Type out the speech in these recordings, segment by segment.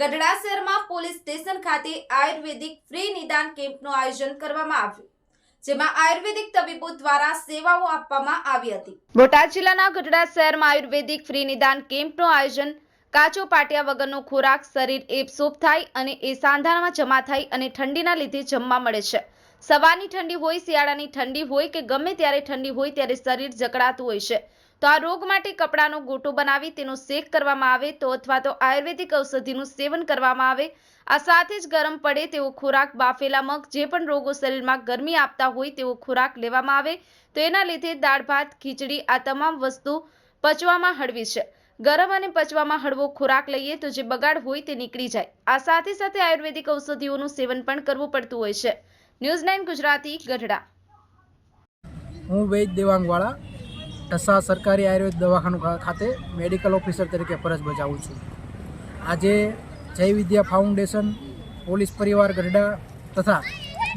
ગઢડા શહેરમાં police station ખાતે આયુર્વેદિક free નિદાન કેમ્પનું આયોજન કરવામાં આવ્યું કાચો પાટિયા વગરનો ખોરાક શરીર એબસોપ થાય અને એ સાંધામાં જમા થાય અને ઠંડીના લીધે જમવા મળે છે. સવારની ઠંડી હોય, શિયાળાની ઠંડી હોય કે ગમે ત્યારે ઠંડી હોય, ત્યારે શરીર જકડાતું હોય છે. તો આ રોગ માટે કપડાનો ગોટો બનાવી તેનો શેક કરવામાં આવે તો અથવા તો આયુર્વેદિક ઔષધિનું સેવન કરવામાં આવે. આ સાથે જ ગરમ પડે તેવો ખોરાક, બાફેલા મગ, જે પણ રોગો શરીરમાં ગરમી આપતા હોય તેવો ખોરાક લેવામાં આવે. તો એના લીધે દાળ, ભાત, ખીચડી આ તમામ વસ્તુ પચવામાં હળવી છે. ગરમ અને પચવામાં હળવો ખોરાક લઈએ તો જે બગાડ હોય તે નીકળી જાય. આ સાથે સાથે આયુર્વેદિક ઔષધિઓનું સેવન પણ કરવું પડતું હોય છે. News nine Gujarati Gadhada. હું વૈદ દેવાંગવાળા. ઢસા સરકારી આયુર્વેદ દવાખાનું ખાતે મેડિકલ ઓફિસર તરીકે ફરજ બજાવું છું. આજે જય વિદ્યા ફાઉન્ડેશન, પોલીસ પરિવાર ગઢડા તથા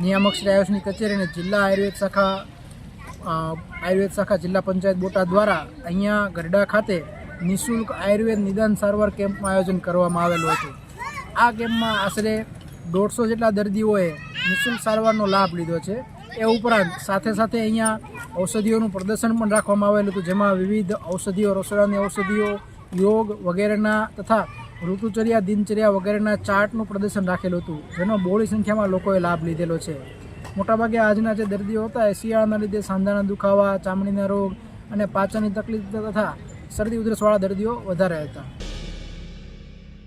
નિયામક શ્રી આયુષની કચેરી અને જિલ્લા આયુર્વેદ શાખા આયુર્વેદ શાખા જિલ્લા પંચાયત બોટાદ દ્વારા અહીંયા ગઢડા ખાતે નિઃશુલ્ક આયુર્વેદ નિદાન સારવાર કેમ્પનું આયોજન કરવામાં આવેલું હતું. આ કેમ્પમાં આશરે દોઢસો જેટલા દર્દીઓએ નિઃશુલ્ક સારવારનો લાભ લીધો છે. એ ઉપરાંત સાથે સાથે અહીંયા ઔષધિઓનું પ્રદર્શન પણ રાખવામાં આવેલું હતું, જેમાં વિવિધ ઔષધિઓ રસોડાની ઔષધિઓ, યોગ વગેરેના તથા ઋતુચર્યા, દિનચર્યા વગેરેના ચાર્ટનું પ્રદર્શન રાખેલું હતું, જેનો બહોળી સંખ્યામાં લોકોએ લાભ લીધેલો છે. મોટાભાગે આજના જે દર્દીઓ હતા, એ શિયાળાના લીધે સાંધાના દુખાવા, ચામડીના રોગ અને પાચનની તકલીફ તથા શરદી ઉધરસવાળા દર્દીઓ વધારે હતા.